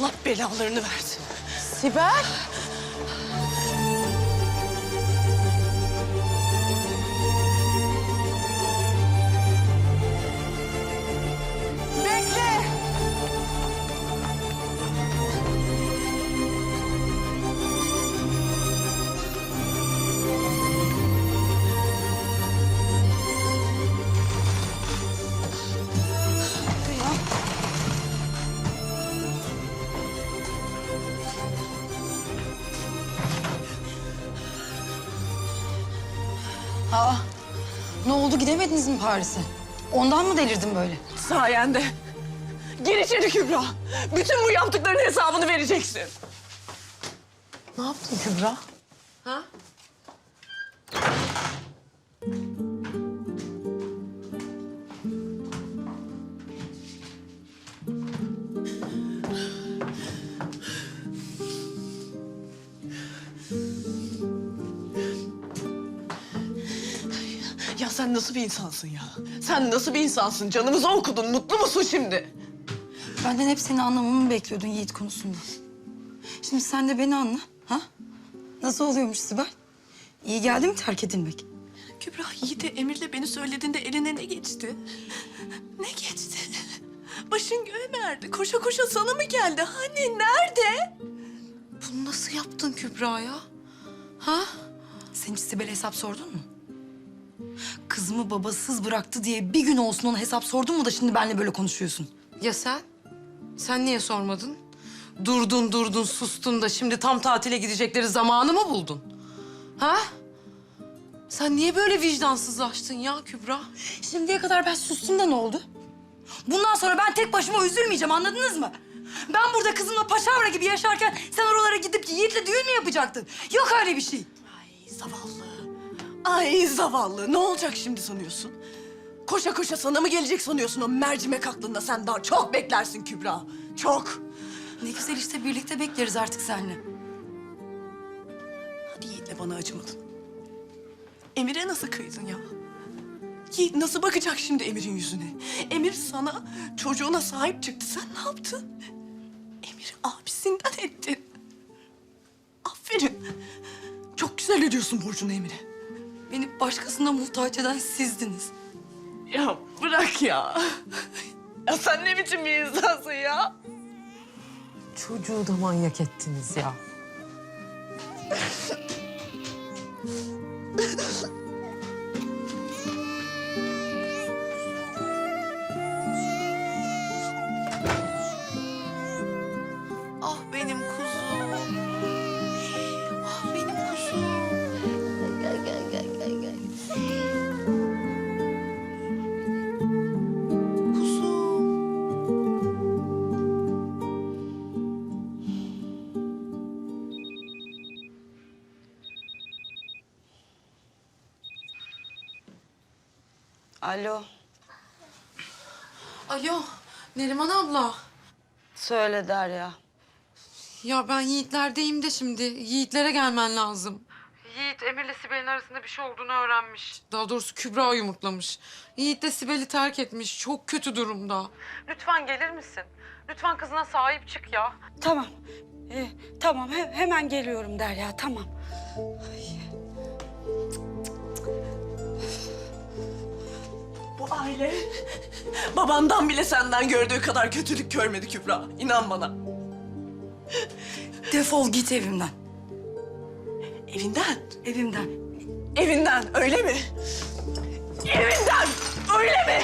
Allah belalarını versin. Sibel. Gidemediniz mi Paris'e? Ondan mı delirdin böyle? Sayende. Gir içeri Kübra. Bütün bu yaptıkların hesabını vereceksin. Ne yaptın Kübra? Ha? Sen nasıl bir insansın ya? Sen nasıl bir insansın? Canımızı okudun. Mutlu musun şimdi? Benden hep seni anlamamı bekliyordun Yiğit konusunda. Şimdi sen de beni anla. Ha? Nasıl oluyormuş Sibel? İyi geldi mi terk edilmek? Kübra Yiğit'e Emir'le beni söylediğinde eline ne geçti? Ne geçti? Başın göğe mi erdi? Koşa koşa sana mı geldi? Hani nerede? Bunu nasıl yaptın Kübra ya? Ha? Sen hiç Sibel'e hesap sordun mu? Kızımı babasız bıraktı diye bir gün olsun ona hesap sordun mu da şimdi benimle böyle konuşuyorsun? Ya sen? Sen niye sormadın? Durdun durdun sustun da şimdi tam tatile gidecekleri zamanı mı buldun? Ha? Sen niye böyle vicdansızlaştın ya Kübra? Şimdiye kadar ben sustum da ne oldu? Bundan sonra ben tek başıma üzülmeyeceğim anladınız mı? Ben burada kızımla paşavra gibi yaşarken sen oralara gidip Yiğit'le düğün mü yapacaktın? Yok öyle bir şey. Ay zavallı. Ay zavallı. Ne olacak şimdi sanıyorsun? Koşa koşa sana mı gelecek sanıyorsun o mercimek aklında? Sen daha çok beklersin Kübra. Çok. Ne güzel işte birlikte bekleriz artık seninle. Hadi Yiğit'le bana acımadın. Emir'e nasıl kıydın ya? Yiğit nasıl bakacak şimdi Emir'in yüzüne? Emir sana, çocuğuna sahip çıktı. Sen ne yaptın? Emir'i abisinden ettin. Aferin. Çok güzel ödüyorsun borcunu Emir'e. Beni başkasına muhtaç eden sizdiniz. Ya bırak ya. Ya sen ne biçim bir insansın ya? Çocuğu da manyak ettiniz ya. Alo. Alo Neriman abla. Söyle Derya. Ya ben Yiğitlerdeyim de şimdi. Yiğitlere gelmen lazım. Yiğit Emir'le Sibel'in arasında bir şey olduğunu öğrenmiş. Daha doğrusu Kübra yumurtlamış. Yiğit de Sibel'i terk etmiş. Çok kötü durumda. Lütfen gelir misin? Lütfen kızına sahip çık ya. Tamam. Ee, tamam he- hemen geliyorum Derya tamam. Aile babandan bile senden gördüğü kadar kötülük görmedi Kübra. İnan bana. Defol git evimden. Evinden. Evimden. Evinden öyle mi? Evinden öyle mi?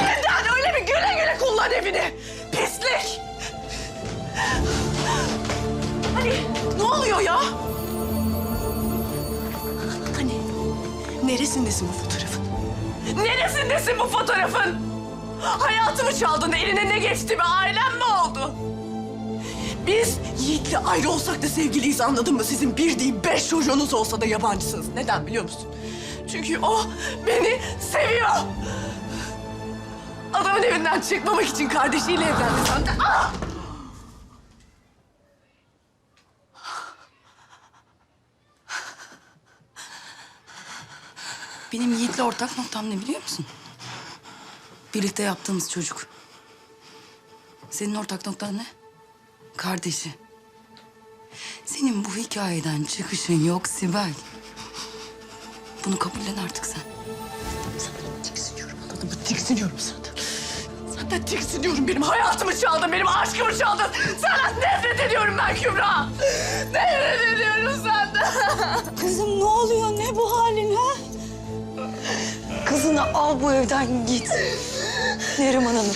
Evinden öyle mi? Güle güle kullan evini. Pislik. Hani ne oluyor ya? Hani neresindesin bu? Neresindesin bu fotoğrafın? Hayatımı çaldın, eline ne geçti be? Ailem mi oldu? Biz Yiğit'le ayrı olsak da sevgiliyiz anladın mı? Sizin bir değil beş çocuğunuz olsa da yabancısınız. Neden biliyor musun? Çünkü o beni seviyor. Adamın evinden çıkmamak için kardeşiyle evlendi sen de. Ah! Benim Yiğit'le ortak noktam ne biliyor musun? Birlikte yaptığımız çocuk. Senin ortak noktan ne? kardeşi. Senin bu hikayeden çıkışın yok Sibel. Bunu kabullen artık sen. Senden tiksiniyorum anladın mı? Tiksiniyorum senden. Senden tiksiniyorum. Benim hayatımı çaldın, benim aşkımı çaldın. Senden nefret ediyorum ben Kübra. Nefret ediyorum Kızını al bu evden git. Neriman Hanım.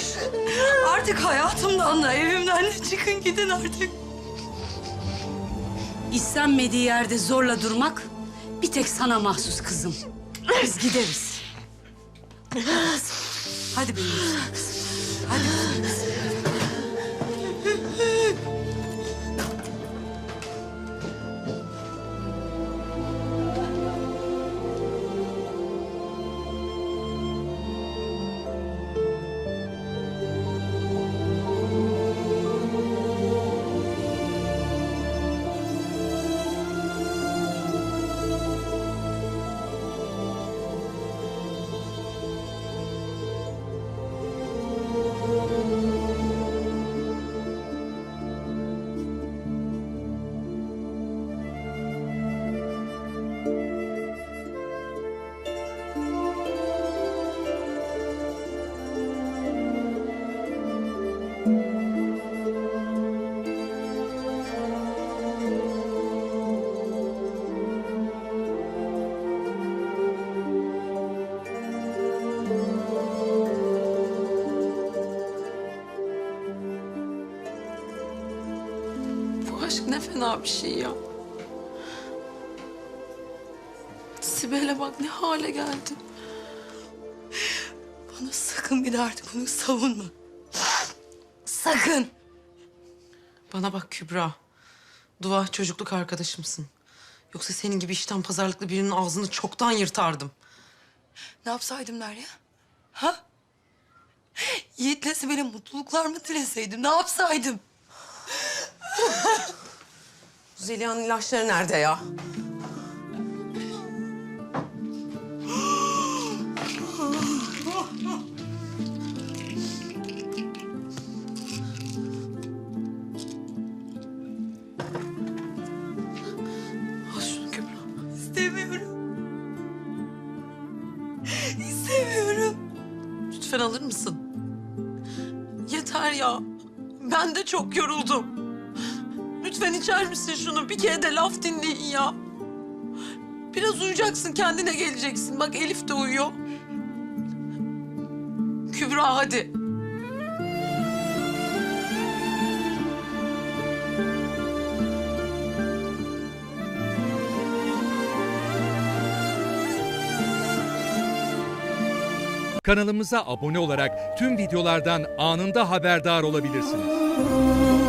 Artık hayatımdan da evimden de çıkın gidin artık. İstenmediği yerde zorla durmak bir tek sana mahsus kızım. Biz gideriz. Hadi benim güzel kızım. Ne fena bir şey ya. Sibel'e bak ne hale geldi. Bana sakın bir daha artık bunu savunma. Sakın. Bana bak Kübra. Dua çocukluk arkadaşımsın. Yoksa senin gibi işten pazarlıklı birinin ağzını çoktan yırtardım. Ne yapsaydım Derya? Ha? Yiğit'le Sibel'e mutluluklar mı dileseydim? Ne yapsaydım? Zeliha'nın ilaçları nerede ya? Al şunu Kübra. İstemiyorum. İstemiyorum. Lütfen alır mısın? Yeter ya. Ben de çok yoruldum. Lütfen içer misin şunu? Bir kere de laf dinleyin ya. Biraz uyuyacaksın, kendine geleceksin. Bak Elif de uyuyor. Kübra hadi. Kanalımıza abone olarak tüm videolardan anında haberdar olabilirsiniz.